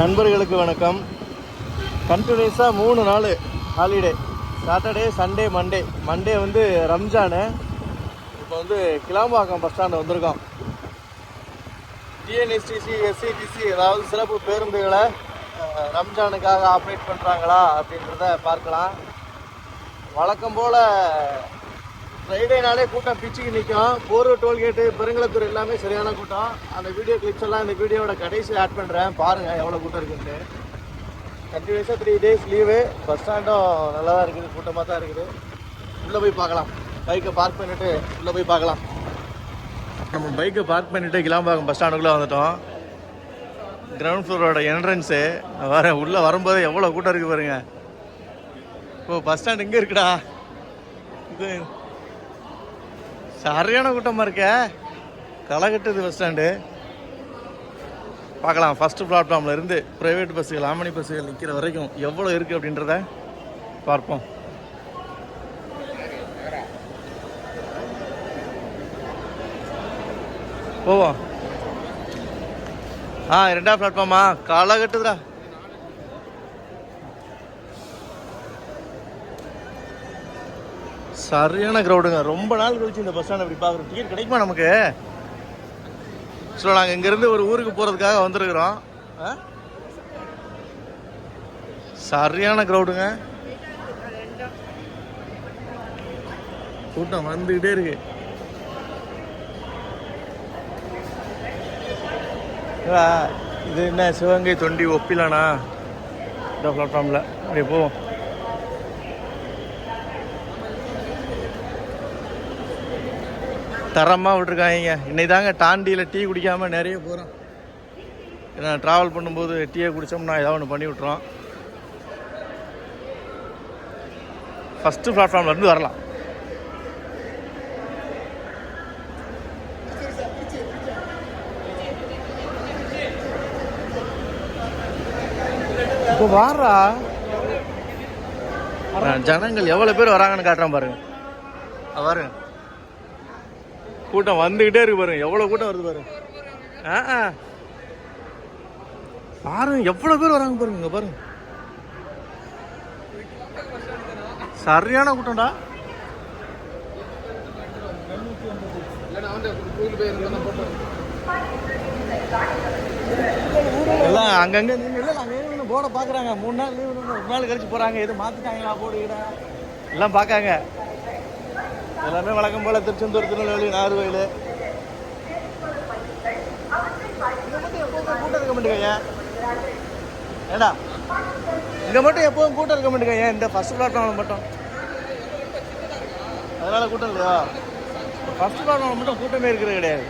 நண்பர்களுக்கு வணக்கம். கண்டினியூஸாக மூணு நாள் holiday Saturday Sunday Monday Monday வந்து ரம்ஜானு. இப்போ வந்து கிளாம்பாக்கம் பஸ் ஸ்டாண்டு வந்திருக்கோம். டிஎன்எஸ்டிசி எஸ்சிடிசி அதாவது சிறப்பு பேருந்துகளை ரம்ஜானுக்காக ஆப்ரேட் பண்ணுறாங்களா அப்படின்றத பார்க்கலாம். வழக்கம் போல் ஃப்ரைடேனாலே கூட்டம் பிச்சுக்கு நிற்கும் போரூர் டோல்கேட்டு பெருங்கலத்தூர் எல்லாமே சரியான கூட்டம். அந்த வீடியோ கிளிப்ஸ் எல்லாம் இந்த வீடியோவோட கடைசியில் ஆட் பண்ணுறேன் பாருங்கள் எவ்வளோ கூட்டம் இருக்குன்ட்டு. கண்டினியூஸாக த்ரீ டேஸ் லீவு பஸ் ஸ்டாண்டும் நல்லா தான் இருக்குது. கூட்டமாக தான் இருக்குது. உள்ளே போய் பார்க்கலாம். பைக்கை பார்க் பண்ணிவிட்டு உள்ளே போய் பார்க்கலாம். நம்ம பைக்கை பார்க் பண்ணிவிட்டு கிளாம்பாக்கம் பஸ் ஸ்டாண்டுக்குள்ளே வந்துட்டோம். கிரவுண்ட் ஃப்ளோரோட என்ட்ரன்ஸு வர உள்ளே வரும்போது எவ்வளோ கூட்டம் இருக்குது பாருங்கள் ஓ பஸ் ஸ்டாண்ட் எங்கே இருக்குடா. இது சரியான கூட்டமாக இருக்கே? களை கட்டுது பஸ் ஸ்டாண்டு பார்க்கலாம் ஃபஸ்ட்டு பிளாட்ஃபார்மில் இருந்து ப்ரைவேட் பஸ்ஸுகள் ஆமணி பஸ்ஸுகள் நிற்கிற வரைக்கும் எவ்வளோ இருக்குது அப்படின்றத பார்ப்போம். போவோம். ஆ ரெண்டாவது பிளாட்ஃபார்மா களை கட்டுதுடா சரியான க்ரௌடுங்க ரொம்ப நாள் கழிச்சு இந்த பஸ் ஸ்டாண்ட் அப்படி பார்க்குறோம். டிக்கெட் கிடைக்குமா நமக்கு? ஸோ நாங்கள் இங்கேருந்து ஒரு ஊருக்கு போகிறதுக்காக வந்திருக்கிறோம். ஆ? சரியான க்ரௌடுங்க கூட்டம் வந்துக்கிட்டே இருக்கு. இது என்ன சிவகங்கை தொண்டி ஒப்பிலானா? இந்த பிளாட்ஃபார்மில் அப்படியே போவோம். தரமாக விட்டுருக்காங்க. இன்னைக்கு தாங்க டாண்டியில் டீ குடிக்காமல் நிறைய போகிறோம் ஏன்னா ட்ராவல் பண்ணும்போது டீயை குடித்தோம்னா ஏதாவது ஒன்று பண்ணி விட்ருவோம் ஃபஸ்ட்டு பிளாட்ஃபார்ம்லேருந்து வரலாம். இப்போ வாரா? ஜனங்கள் எவ்வளோ பேர் வராங்கன்னு காட்டுறேன் பாருங்க. பாருங்க. கூட்டம் வந்துகிட்டே இருக்கு பாருங்க. எவ்வளவு கூட்டம் வருது பாருங்க. ஆ பாருங்க எவ்வளவு பேர் வராங்க பாருங்க இங்க பாருங்க. சரியான கூட்டம்டா. எல்லாம் அங்கங்க நின்று இல்லை அங்கே போர்டை பார்க்குறாங்க. மூணு நாள் லீவு ஒரு நாள் கழிச்சு போகிறாங்க எதுவும் மாற்றிட்டாங்களா போர்டு எல்லாம் பார்க்காங்க. எல்லாமே வழக்கம் போல திருச்செந்தூர் திருநெல்வேலி நாகர்கோயில் கூட்டம் இருக்க மாட்டேங்க ஏடா இங்கே மட்டும் எப்போதும் கூட்டம் இருக்க மாட்டேங்க ஏன் இந்த ஃபர்ஸ்ட் பிளாட்ஃபார்ம் மட்டும். அதனால் கூட்டம் இல்லையா? ஃபர்ஸ்ட் பிளாட்ஃபார்ம் மட்டும் கூட்டமே இருக்கிறது கிடையாது.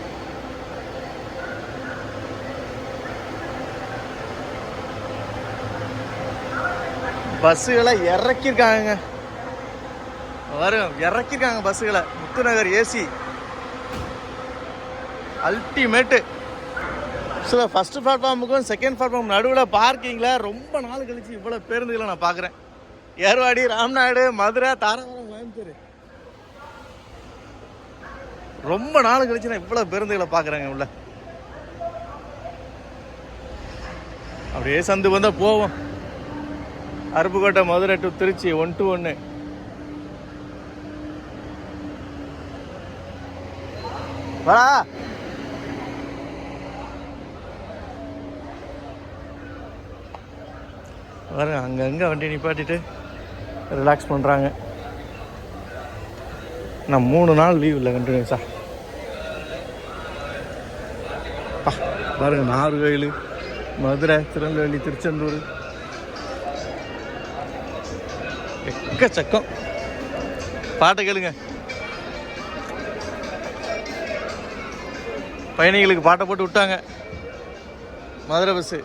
பஸ்ஸுகளை இறக்கியிருக்காங்க வரும். இறக்கிருக்காங்க பஸ்ஸுகளை. Muthunagar AC ultimate so first பிளாட்ஃபார்முக்கும் second platform நடுவில் பார்க்கிங்கில் ரொம்ப நாள் கழிச்சு இவ்வளோ பேருந்துகளை நான் பார்க்குறேன். ஏர்வாடி ராம்நாடு மதுரை தாராபுரம் கோயம்புத்தூர். ரொம்ப நாள் கழிச்சு நான் இவ்வளோ பேருந்துகளை பார்க்குறேங்க உள்ள. அப்படியே சந்து வந்தால் போவோம். Aruppukottai Madurai to Trichy one to ஒன்று வரா வர அங்கங்கே வண்டி நிப்பாட்டிட்டு ரிலாக்ஸ் பண்ணுறாங்க நான் மூணு நாள் லீவ் இல்லை கண்டினியூஸா பாருங்க நாகர்கோயில் மதுரை திருநெல்வேலி திருச்செந்தூர். எக்கச்சக்கம். பாட்டை கேளுங்க. பயணிகளுக்கு பாட்டை போட்டு விட்டாங்க. மதுரை பஸ்ஸு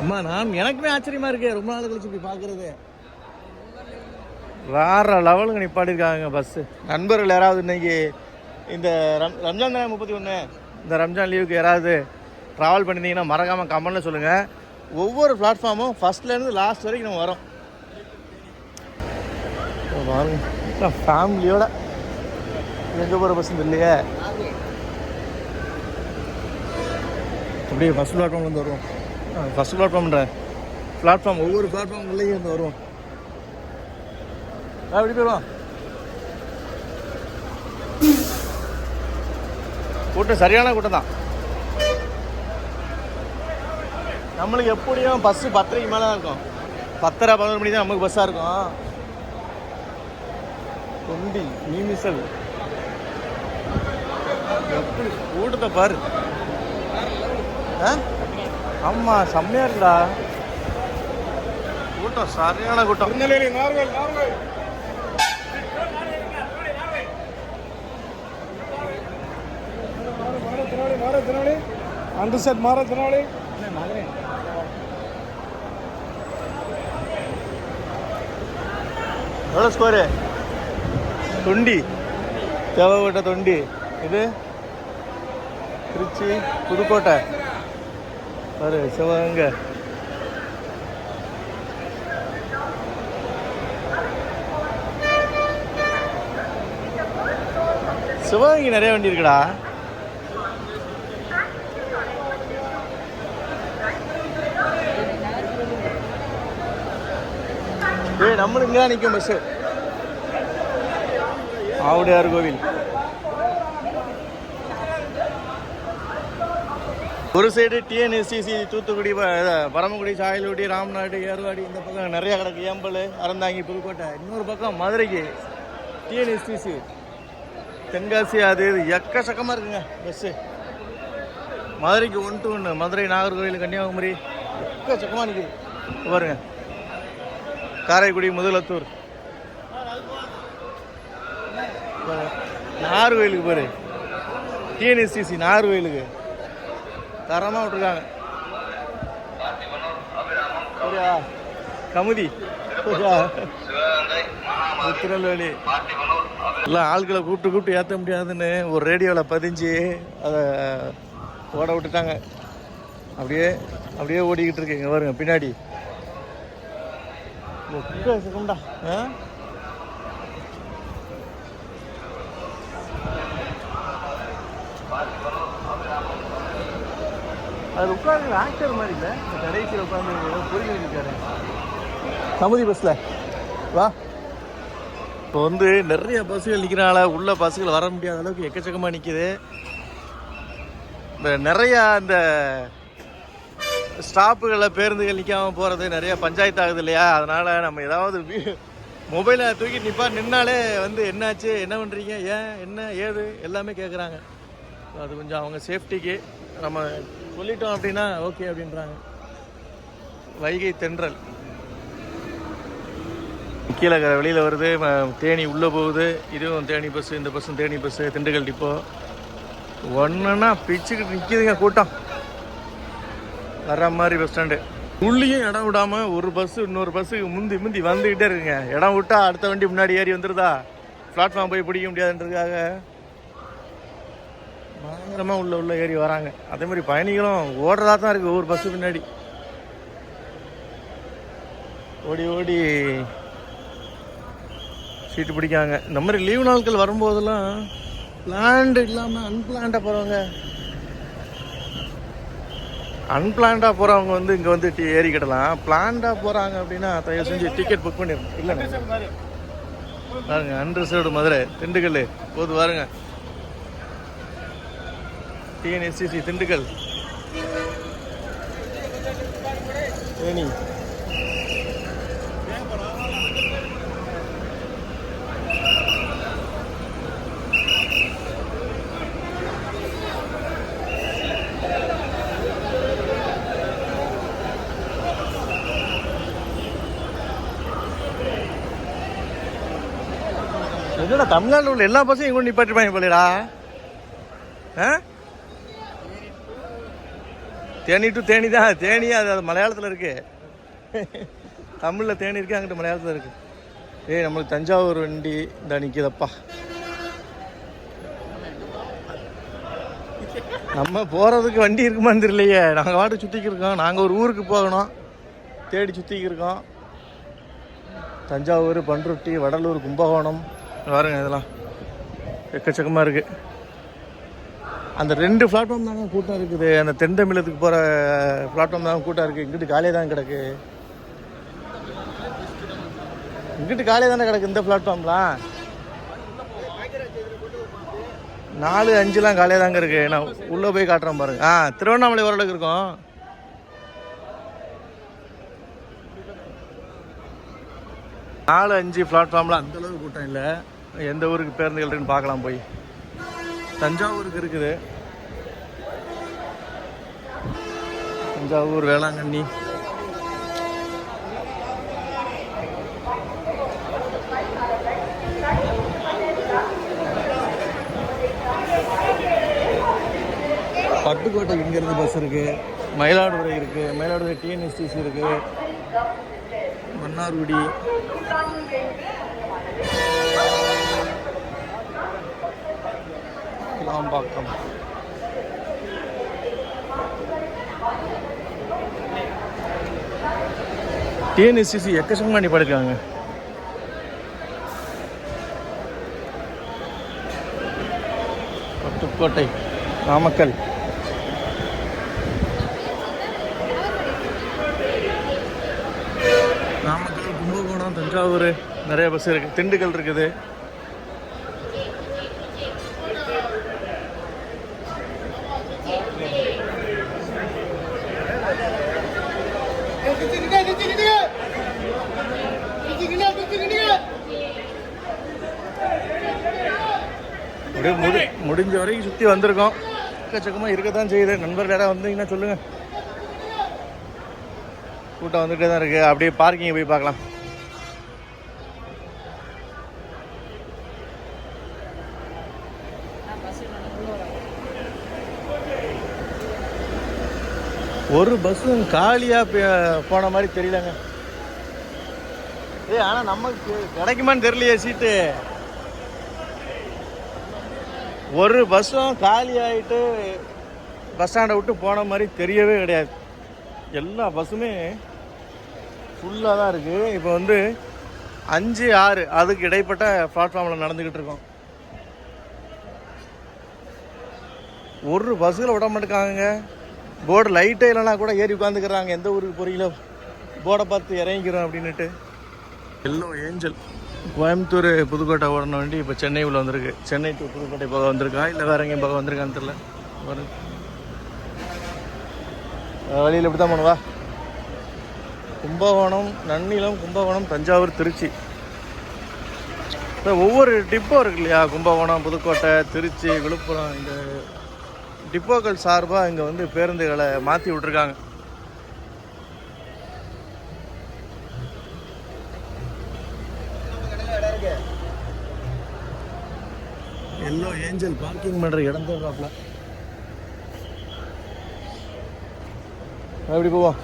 அம்மா நான் எனக்குமே ஆச்சரியமா இருக்கு. ரொம்ப நாள் கழிச்சு இப்படி பார்க்கறது. வேற லெவலுக்கு நிப்பாட்டிருக்காங்க பஸ்ஸு நண்பர்கள் யாராவது இன்னைக்கு இந்த ரம் ரம்ஜான் தானே முப்பத்தி ஒன்று இந்த ரம்ஜான் லீவுக்கு யாராவது ட்ராவல் பண்ணியிருந்தீங்கன்னா மறக்காமல் கமெண்ட்டில் சொல்லுங்கள் ஒவ்வொரு பிளாட்ஃபார்மும் ஃபஸ்ட்லேருந்து லாஸ்ட் வரைக்கும் நம்ம வரோம். இதோ நான் ஃபேமிலியோட எங்கே போகிற பஸ் இல்லையே அப்படியே ஃபஸ்ட் பிளாட்ஃபார்ம்லேருந்து வருவோம். ஃபஸ்ட் பிளாட்ஃபார்ம்ன்ற பிளாட்ஃபார்ம் ஒவ்வொரு பிளாட்ஃபார்ம் வந்து இருந்து வருவோம். எப்படி போயிடுவோம். கூட்டம் சரியான கூட்டம் தான். நம்மளுக்கு எப்படியும் பஸ்ஸு பத்தரைக்கு மேலே தான் இருக்கும். பத்தரை பதினொரு மணி தான் நமக்கு பஸ்ஸாக இருக்கும். தொண்டி மீமிசல். எப்படி கூட்டத்தை பாரு. ஆமாம் செம்மையாக இருக்குடா. கூட்டம் சரியான கூட்டம். திருநெல்வேலி மாற தினாளி அண்டர் செட் மாற தினாளி எவ்வளோ ஸ்கோரு தொண்டி. தேவைப்பட்ட தொண்டி. இது? திருச்சி புதுக்கோட்டை. பாரு சிவகங்கை. சிவகங்கை நிறைய வண்டி இருக்குடா. ஏய் நம்மளுக்கு இங்கே தான் நிற்கும் பஸ்ஸு ஆவுடையார் கோவில். ஒரு சைடு டிஎன்எஸ்சிசி தூத்துக்குடி பரமக்குடி சாயல்குடி ராம்நாடு ஏர்வாடி இந்த பக்கம் நிறைய கிடக்கு. ஏம்பல் அறந்தாங்கி புதுக்கோட்டை இன்னொரு பக்கம் மதுரைக்கு டிஎன்எஸ்டிசி தென்காசி அது இது எக்கச்சக்கமாக இருக்குங்க பஸ்ஸு மதுரைக்கு ஒன் டு ஒன்று மதுரை நாகர்கோவில் கன்னியாகுமரி எக்கச்சக்கமாக நிற்குது பாருங்க. காரைக்குடி முதலத்தூர். பாரு. நார்வேலுக்கு பாரு. டிஎன்எஸ்டிசி நார்வேலுக்கு. தரமாக விட்டுருக்காங்க. சரியா? கமுதி. திருநெல்வேலி. எல்லாம் ஆள்களை கூப்பிட்டு கூப்பிட்டு ஏற்ற முடியாதுன்னு ஒரு ரேடியோவில் பதிஞ்சு அதை ஓட விட்டுட்டாங்க. அப்படியே அப்படியே ஓடிக்கிட்டு இருக்கு இங்கே பாருங்க பின்னாடி. செகண்டா. ஆ? அது உட்காந்து ஆக்டர் மாதிரி இல்லை. கடைசியில் உட்காந்து புரிஞ்சு இருக்காரு. சமுதி பஸ்ஸில் வா. இப்போ வந்து நிறைய பஸ்ஸுகள் நிற்கிறனால உள்ள பஸ்ஸுகள் வர முடியாத அளவுக்கு எக்கச்சக்கமாக நிற்கிது இந்த நிறையா இந்த ஸ்டாப்புகளில் பேருந்துகள் நிற்காம போகிறது நிறைய பஞ்சாயத்து ஆகுது இல்லையா? அதனால் நம்ம ஏதாவது மொபைலை தூக்கி நிப்பா நின்னாலே வந்து என்னாச்சு? என்ன பண்ணுறீங்க ஏன்? என்ன? ஏது? எல்லாமே கேட்குறாங்க அது கொஞ்சம் அவங்க சேஃப்டிக்கு நம்ம சொல்லிட்டோம் அப்படின்னா ஓகே அப்படின்றாங்க. வைகை தென்றல். கீழே வெளியில் வருது தேனி உள்ளே போகுது. இதுவும் தேனி பஸ்ஸு இந்த பஸ்ஸும் தேனி பஸ்ஸு திண்டுக்கல் டிப்போ ஒன்றுன்னா பிச்சுக்கிட்டு நிற்கிதுங்க கூட்டம். வர்ற மாதிரி பஸ் ஸ்டாண்டு உள்ளேயும் இடம் விடாமல் ஒரு பஸ்ஸு இன்னொரு பஸ்ஸுக்கு முந்தி முந்தி வந்துக்கிட்டே இருக்குங்க. இடம் விட்டா அடுத்த வண்டி முன்னாடி ஏறி வந்துருதா? பிளாட்ஃபார்ம் போய் பிடிக்க முடியாதுன்றதுக்காக. பயங்கரமாக உள்ள உள்ள ஏறி வராங்க. அதே மாதிரி பயணிகளும் ஓடுறதா தான் இருக்குது ஒவ்வொரு பஸ்ஸு பின்னாடி. ஓடி ஓடி சீட்டு பிடிக்காங்க இந்த மாதிரி லீவு நாட்கள் வரும்போதெல்லாம் பிளான்டு இல்லாமல் அன்பிளான்டாக போகிறவங்க அன்பிளான்டாக போகிறவங்க வந்து இங்கே வந்து டி ஏறிக்கிடலாம். பிளான்டாக போகிறாங்க அப்படின்னா தயவு செஞ்சு டிக்கெட் புக் பண்ணிடணும் இல்லை பாருங்க அன்ரிசர்வ்டு மதுரை திண்டுக்கல் போது பாருங்கள் டிஎன்எஸ்டிசி திண்டுக்கல். தேனி தமிழ்நாட்டில் உள்ள எல்லா பஸ்ஸையும் இங்கே நிப்பாட்டிருப்பாங்க போலடா. ஆ? தேனி டு தேனி தான் தேனி அது அது மலையாளத்தில் இருக்கு. தமிழில் தேனி இருக்கு அங்கிட்டு மலையாளத்தில் இருக்கு. ஏய் நம்மளுக்கு தஞ்சாவூர் வண்டி இந்த நிற்கிதப்பா நம்ம போகிறதுக்கு வண்டி இருக்குமான்னு தெரியலையே. நாங்கள் வாட்டு சுற்றிக்கிருக்கோம் நாங்கள் ஒரு ஊருக்கு போகணும். தேடி சுற்றிக்கிருக்கோம் தஞ்சாவூர் பண்ருட்டி வடலூர் கும்பகோணம். பாருங்க இதெல்லாம். எக்கச்சக்கமாக இருக்குது அந்த ரெண்டு பிளாட்ஃபார்ம் தாங்க கூட்டம் இருக்குது. அந்த தென் தமிழத்துக்கு போகிற பிளாட்ஃபார்ம் தாங்க கூட்டம் இருக்குது இங்கிட்டு காலியாக தான் கிடக்கு. இங்கிட்டு காலியாக தானே கிடக்கு இந்த பிளாட்ஃபார்ம்லாம் நாலு அஞ்சுலாம் காலியாக தாங்க இருக்கு. நான் உள்ளே போய் காட்டுறேன் பாருங்க. ஆ திருவண்ணாமலை ஓரளவுக்கு இருக்கும். நாலு அஞ்சு பிளாட்ஃபார்ம்லாம் அந்தளவுக்கு கூட்டம் இல்லை. எந்த ஊருக்கு பேருந்துகள் இருக்குன்னு பார்க்கலாம் போய். தஞ்சாவூருக்கு இருக்குது. தஞ்சாவூர் வேளாங்கண்ணி. பட்டுக்கோட்டை இங்கேருந்து பஸ் இருக்குது மயிலாடுதுறை இருக்குது மயிலாடுதுறை டிஎன்எஸ்டிசி இருக்குது மன்னார்குடி. கிளாம்பாக்கம் டிஎன்எஸ்டிசி எக்கச்சக்கமாக நிப்பாடுக்காங்க பட்டுக்கோட்டை நாமக்கல். நாமக்கல் கும்பகோணம் தஞ்சாவூர் நிறைய பஸ் இருக்குது திண்டுக்கல் இருக்குது. அப்படியே முடி முடிஞ்ச வரைக்கும் சுற்றி வந்திருக்கோம். எக்கச்சக்கமாக இருக்க தான் செய்யுது. நண்பர்கள் யாராவது வந்தீங்கன்னா சொல்லுங்கள் கூட்டம் வந்துகிட்டே தான் இருக்குது அப்படியே பார்க்கிங் போய் பார்க்கலாம். ஒரு பஸ்ஸும் காலியாக போன மாதிரி தெரியலங்க. ஏ ஆனால் நமக்கு கிடைக்குமான்னு தெரியலையே சீட்டு. ஒரு பஸ்ஸும் காலி ஆகிட்டு பஸ் ஸ்டாண்டை விட்டு போன மாதிரி தெரியவே கிடையாது. எல்லா பஸ்ஸுமே ஃபுல்லாக தான் இருக்குது இப்போ வந்து அஞ்சு ஆறு அதுக்கு இடைப்பட்ட பிளாட்ஃபார்மில் நடந்துக்கிட்டு இருக்கோம். ஒரு பஸ்ஸில் விட மாட்டேங்காங்க போர்டு லைட்டே இல்லைனா கூட ஏறி உட்காந்துக்கிறாங்க எந்த ஊருக்கு போகிறீங்களோ போர்டை பார்த்து இறங்கிக்கிறோம் அப்படின்னுட்டு. எல்லோ ஏஞ்சல் கோயம்புத்தூர் புதுக்கோட்டை ஓடணும் வண்டி இப்போ சென்னை உள்ள வந்திருக்கு. சென்னை டு புதுக்கோட்டை போக வந்திருக்கா? இல்லை வேற எங்கேயும் போக வந்திருக்கான்னு தெரியல. வரு. வழியில் இப்படி தான் பண்ணுவா கும்பகோணம் நன்னிலம் கும்பகோணம் தஞ்சாவூர் திருச்சி. இப்போ ஒவ்வொரு டிப்போ இருக்கு இல்லையா? கும்பகோணம் புதுக்கோட்டை திருச்சி விழுப்புரம் இந்த டிப்போக்கள் சார்பாக இங்கே வந்து பேருந்துகளை மாற்றி விட்ருக்காங்க எல்லோ ஏஞ்சல் பார்க்கிங் பண்ணுற இடம் தோறாப்ல எப்படி போவோம்?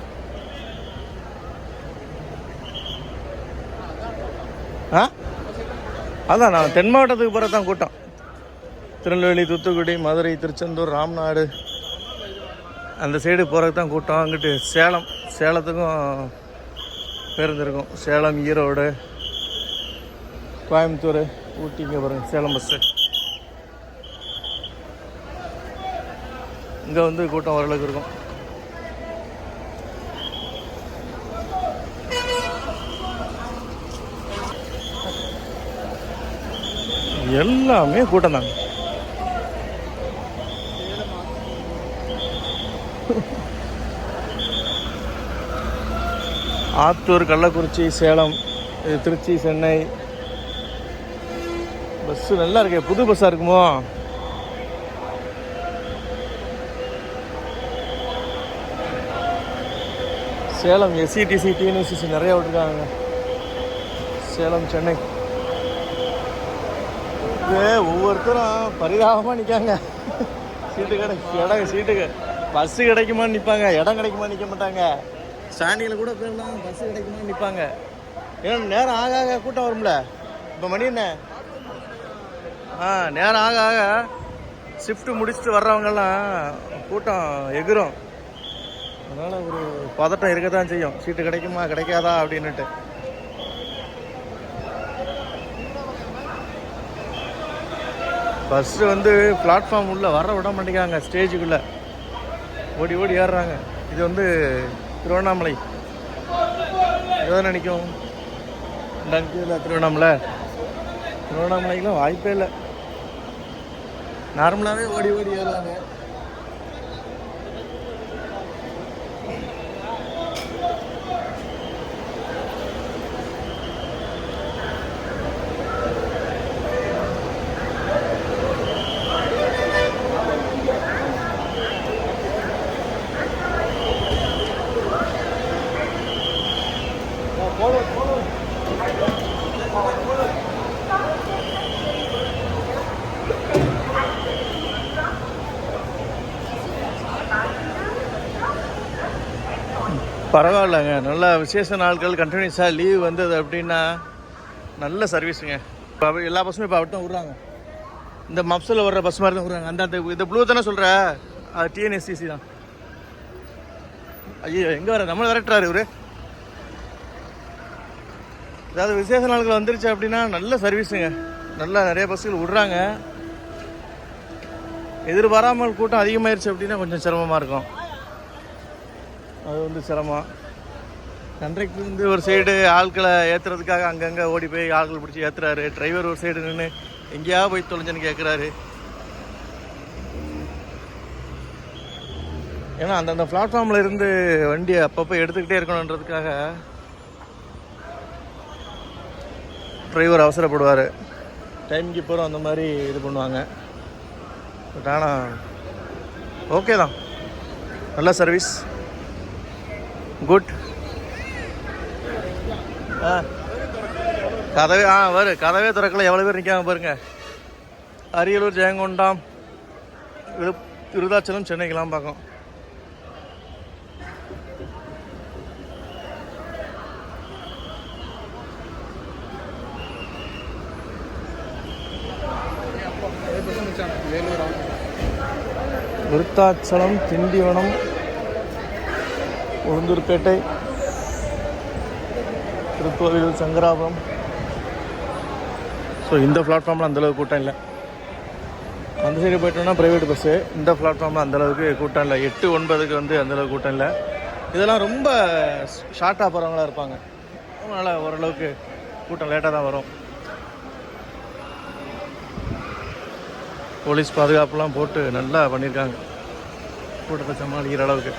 ஆ? அதான் நான் தென் மாவட்டத்துக்கு போகிற தான் கூட்டம். திருநெல்வேலி தூத்துக்குடி மதுரை திருச்செந்தூர் ராம்நாடு. அந்த சைடு போகிறதுக்கு தான் கூட்டம். அங்கிட்டு சேலம். சேலத்துக்கும் பேருந்து இருக்கும். சேலம் ஈரோடு கோயம்புத்தூர் ஊட்டிங்க பாருங்கள் சேலம் பஸ்ஸு இங்கே வந்து கூட்டம் ஓரளவுக்கு இருக்கும். எல்லாமே கூட்டம் தாங்க. ஆத்தூர் கள்ளக்குறிச்சி சேலம் திருச்சி சென்னை. பஸ்ஸு நல்லா இருக்கே. புது பஸ்ஸாக இருக்குமோ? சேலம் எஸ்சிடிசி டிஎன்எஸ்சிசி நிறைய விட்டுருக்காங்க. சேலம் சென்னை. ஒவ்வொருத்தரும் பரிதாபமாக நிற்காங்க சீட்டு கடை இடம் சீட்டுக்கு பஸ்ஸு கிடைக்குமான்னு நிற்பாங்க இடம் கிடைக்குமா நிற்க மாட்டாங்க. ஸ்டாண்டிங்கில் கூட போயிடலாம். பஸ்ஸு கிடைக்குமா நிற்பாங்க ஏன்னா நேரம் ஆக ஆக கூட்டம் வரும்ல? இப்போ மணி என்ன? ஆ நேரம் ஆக ஆக ஷிஃப்ட்டு முடிச்சுட்டு வர்றவங்கெல்லாம் கூட்டம் எகிரும். அதனால் ஒரு பதட்டம் இருக்க தான் செய்யும். சீட்டு கிடைக்குமா கிடைக்காதா அப்படின்னுட்டு. பஸ்ஸு வந்து பிளாட்ஃபார்ம் உள்ளே வர விட மாட்டேங்காங்க ஸ்டேஜுக்குள்ளே ஓடி ஓடி ஏறுறாங்க. இது வந்து திருவண்ணாமலை. எதை நினைக்கும்? இல்லை திருவண்ணாமலை. திருவண்ணாமலைக்கெலாம் வாய்ப்பே இல்லை. நார்மலாகவே ஓடி ஓடி ஏறுறாங்க. பரவாயில்லைங்க. நல்ல விசேஷ நாட்கள் கண்டினியூஸாக லீவ் வந்தது அப்படின்னா நல்ல சர்வீஸுங்க இப்போ எல்லா பஸ்ஸுமே இப்போ அவட்டும் விட்றாங்க. இந்த மப்ஸில் வர்ற பஸ் மாதிரி தான் விட்றாங்க. அந்த அந்த இந்த ப்ளூ தானே சொல்கிற அது டிஎன்எஸ்டிசி தான். ஐயோ எங்கே வர நம்மளை விரட்டுறாரு இவரு. அதாவது விசேஷ நாட்கள் வந்துருச்சு அப்படின்னா நல்ல சர்வீஸுங்க நல்லா நிறைய பஸ்ஸுகள் விட்றாங்க. எதிர்பாராமல் கூட்டம் அதிகமாயிருச்சு அப்படின்னா கொஞ்சம் சிரமமாக இருக்கும். அது வந்து சிரமம். கண்ட்ரக்டர் வந்து ஒரு சைடு ஆட்களை ஏற்றுறதுக்காக அங்கங்கே ஓடி போய் ஆட்கள் பிடிச்சி ஏற்றுறாரு டிரைவர் ஒரு சைடு நின்று எங்கேயா போய் தொலைஞ்சுன்னு கேட்குறாரு ஏன்னா அந்தந்த பிளாட்ஃபார்மில் இருந்து வண்டியை அப்பப்போ எடுத்துக்கிட்டே இருக்கணுன்றதுக்காக டிரைவர் அவசரப்படுவார். டைம் கீப்பரும் அந்த மாதிரி இது பண்ணுவாங்க. பட் ஆனால் ஓகே தான். நல்ல சர்வீஸ் குட் ஆ. கதவே ஆ வரு. கதவே திறக்கல. எவ்வளோ பேர் நிற்காம பாருங்க. அரியலூர் ஜெயங்கொண்டாம் விழு விருதாச்சலம் சென்னைக்கெல்லாம் பார்க்கும் விருத்தாச்சலம் திண்டிவனம் உளுந்தூர்பேட்டை திருக்கோவில் சங்கராபுரம். ஸோ இந்த பிளாட்ஃபார்மில் அந்தளவுக்கு கூட்டம் இல்லை. அந்த சைடு போயிட்டோம்னா ப்ரைவேட் பஸ்ஸு இந்த பிளாட்ஃபார்மில் அந்தளவுக்கு கூட்டம் இல்லை. எட்டு ஒன்பதுக்கு வந்து அந்தளவுக்கு கூட்டம் இல்லை. இதெல்லாம் ரொம்ப ஷார்ட்டாக போகிறவங்களா இருப்பாங்க. அதனால் ஓரளவுக்கு கூட்டம் லேட்டாக தான் வரும். போலீஸ் பாதுகாப்புலாம் போட்டு நல்லா பண்ணியிருக்காங்க கூட்டத்தை சமாளிக்கிற அளவுக்கு.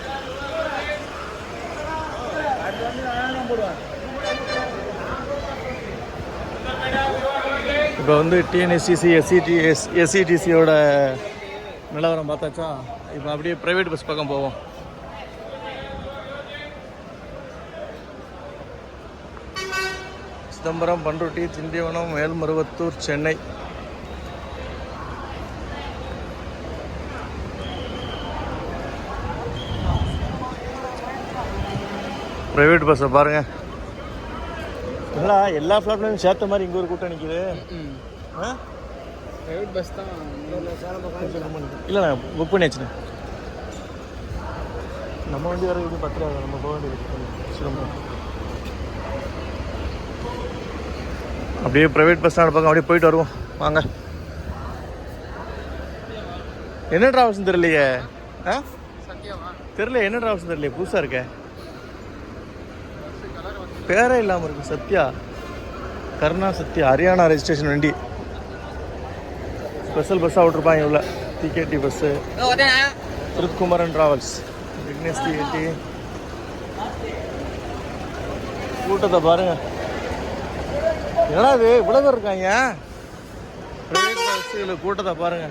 இப்போ வந்து டிஎன்எஸ்டிசி எஸ்சிடி எஸ் எஸ்சிடிசியோட நிலவரம் பார்த்தாச்சா? இப்போ அப்படியே ப்ரைவேட் பஸ் பக்கம் போவோம். சிதம்பரம் பண்ருட்டி திண்டிவனம் மேல்மருவத்தூர் சென்னை. ப்ரைவேட் பஸ்ஸை பாருங்க. இல்லைடா எல்லா ஃப்ளாட்லையும் சேர்த்த மாதிரி இங்கே ஒரு கூட்டம் நிற்கிது ஆ? பிரைவேட் பஸ் தான். இல்லைண்ணா புக் பண்ணியாச்சுண்ணே நம்ம வண்டி வர எப்படி பத்து ரூபா நம்ம போக வேண்டியது சிரமம். அப்படியே ப்ரைவேட் பஸ் ஸ்டாண்ட் பக்கம் அப்படியே போயிட்டு வருவோம். வாங்க. என்ன ட்ராவல்ஸ்னு தெரியலையே? ஆ? தெரியல என்ன ட்ராவல்ஸ் தெரியலையே? புதுசாக இருக்க. பேரே இல்லாமல் இருக்கு சத்யா. கருணா சத்யா. ஹரியானா ரெஜிஸ்ட்ரேஷன் வண்டி. ஸ்பெஷல் பஸ்ஸாக விட்ருப்பாங்க இவ்வளோ TKD bus Thirukumaran travels Vignesh TKD கூட்டத்தை பாருங்க. என்னடா இது? இவ்வளோ பேர் இருக்காங்க. ப்ரைவேட் கூட்டத்தை பாருங்க.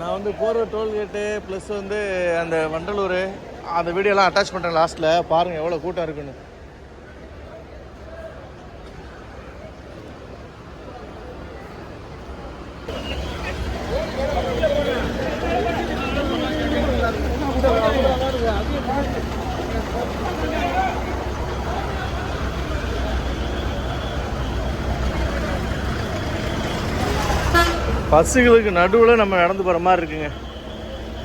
நான் வந்து போகிற டோல்கேட்டு ப்ளஸ் வந்து அந்த வண்டலூர் அந்த வீடியோலாம் அட்டாச் பண்ணுறேன் லாஸ்ட்டில் பாருங்கள் எவ்வளோ கூட்டம் இருக்குன்னு. பஸ்ஸுகளுக்கு நடுவில் நம்ம நடந்து போகிற மாதிரி இருக்குங்க.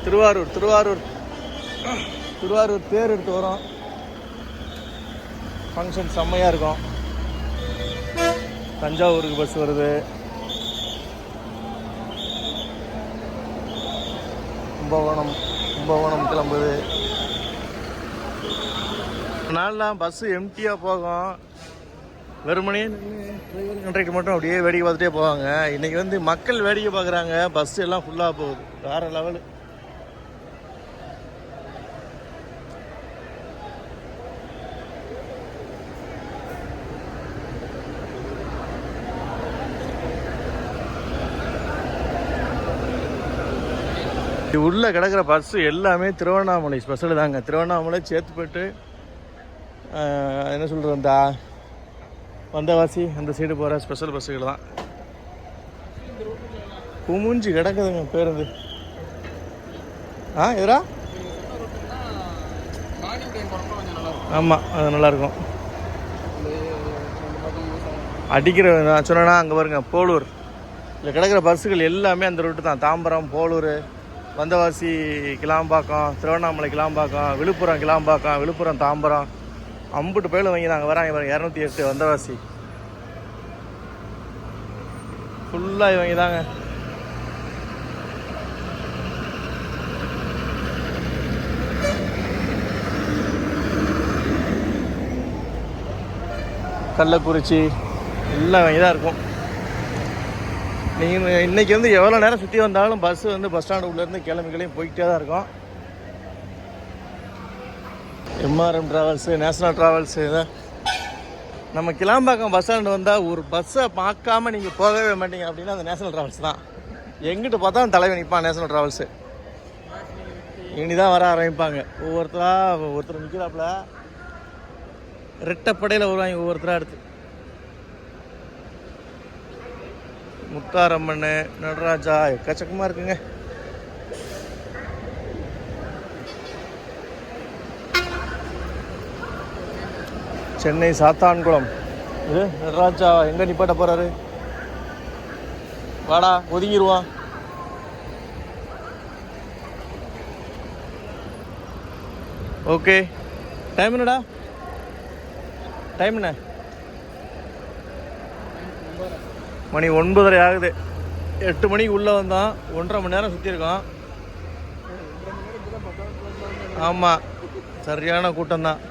திருவாரூர் திருவாரூர். திருவாரூர் தேர் எடுத்து வரும். ஃபங்க்ஷன் செம்மையாக இருக்கும். தஞ்சாவூருக்கு பஸ் வருது. கும்பகோணம் கும்பகோணம் கிளம்புது. நாளெலாம் பஸ்ஸு எம்டியாக போகும். வெறுமனே டிரைவர் கண்ட்ரக்டர் மட்டும் அப்படியே வேடிக்கை பார்த்துட்டே போவாங்க. இன்றைக்கி வந்து மக்கள் வேடிக்கை பார்க்குறாங்க. பஸ்ஸு எல்லாம் ஃபுல்லாக போகுது. வேறு லெவலு இது உள்ள கிடக்கிற பஸ்ஸு எல்லாமே திருவண்ணாமலை ஸ்பெஷல் தாங்க. திருவண்ணாமலை சேத்துப்பட்டு என்ன சொல்கிறது அந்த வந்தவாசி அந்த சைடு போகிற ஸ்பெஷல் பஸ்ஸுகள் தான். குமுஞ்சி கிடக்குதுங்க பேருந்து. ஆ எதிரா? ஆமாம் அது நல்லாயிருக்கும் அடிக்கிற நான் சொன்னேன்னா அங்கே பாருங்க போலூர். இதில் கிடக்கிற பஸ்ஸுகள் எல்லாமே அந்த ரூட்டு தான். தாம்பரம் போலூர் வந்தவாசி கிளாம்பாக்கம் திருவண்ணாமலை கிளாம்பாக்கம் விழுப்புரம் கிளாம்பாக்கம் விழுப்புரம் தாம்பரம் அம்புட்டு பயில வாங்கி நாங்கள் வராங்க இவங்க இரநூத்தி எட்டு வந்தவாசி. ஃபுல்லாக இவங்க தாங்க. கள்ளக்குறிச்சி எல்லாம் இங்கே தான் இருக்கும். நீங்கள் இன்றைக்கி வந்து எவ்வளோ நேரம் சுற்றி வந்தாலும் பஸ் வந்து பஸ் ஸ்டாண்டு உள்ளேருந்து கிளம்பிகளையும் கிளம்பி போய்கிட்டே தான் இருக்கும். எம்ஆர்எம் ட்ராவல்ஸு நேஷனல் ட்ராவல்ஸு இதான் நம்ம கிளாம்பாக்கம் பஸ் ஸ்டாண்டு வந்தால் ஒரு பஸ்ஸை பார்க்காம நீங்கள் போகவே மாட்டீங்க அப்படின்னா அந்த நேஷனல் ட்ராவல்ஸ் தான். எங்கிட்ட பார்த்தா தலைவன் நிற்பான் நேஷனல் ட்ராவல்ஸு இனி தான் வர ஆரம்பிப்பாங்க. ஒவ்வொருத்தராக ஒருத்தர் நிற்கிறாப்புல ரெட்டப்படையில் வருவாங்க ஒவ்வொருத்தராக எடுத்து. முத்தாரம்மன் நடராஜா எக்கச்சக்கமாக இருக்குங்க. சென்னை சாத்தான்குளம். இது நடராஜா எங்கே நிப்பாட்ட போகிறாரு வாடா ஒதுங்கிடுவான் ஓகே. டைம் என்னடா? டைம் என்ன? மணி ஒன்பதரை ஆகுது. எட்டு மணிக்கு உள்ளே வந்தோம் ஒன்றரை மணி நேரம் சுற்றிருக்கோம் ஆமாம் சரியான கூட்டம்தான்.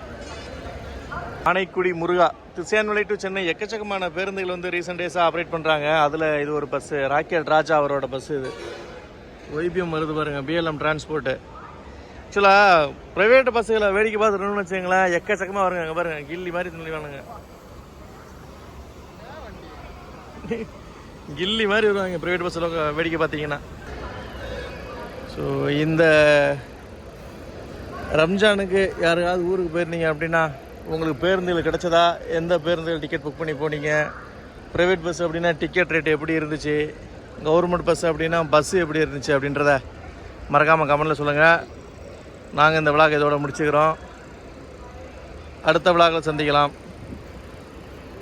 ஆனைக்குடி முருகா. திசையான்மலை டு சென்னை எக்கச்சக்கமான பேருந்துகள் வந்து ரீசெண்ட் டேஸாக ஆப்ரேட் பண்ணுறாங்க அதில் இது ஒரு பஸ்ஸு ராக்கெட் ராஜா அவரோட பஸ்ஸு இது. ஒய்பிஎம் வருது பாருங்கள் பிஎல்எம் டிரான்ஸ்போர்ட்டு ஆக்சுவலாக ப்ரைவேட் பஸ்ஸுகளை வேடிக்கை பார்த்துருன்னு வச்சுங்களேன் எக்கச்சக்கமாக வருங்க அங்கே பாருங்கள் கில்லி மாதிரி துணிவானுங்க கில்லி மாதிரி வருவாங்க ப்ரைவேட் பஸ்ஸில் வேடிக்கை பார்த்தீங்கன்னா. ஸோ இந்த ரம்ஜானுக்கு யாருக்காவது ஊருக்கு போயிருந்தீங்க அப்படின்னா உங்களுக்கு பேருந்துகள் கிடச்சதா? எந்த பேருந்துகள் டிக்கெட் புக் பண்ணி போனீங்க? ப்ரைவேட் பஸ் அப்படின்னா டிக்கெட் ரேட் எப்படி இருந்துச்சு? கவர்மெண்ட் பஸ் அப்படின்னா பஸ்ஸு எப்படி இருந்துச்சு அப்படின்றத மறக்காமல் கமெண்டில் சொல்லுங்கள் நாங்கள் இந்த விழாக்கு இதோட முடிச்சுக்கிறோம். அடுத்த விழாக்களை சந்திக்கலாம்.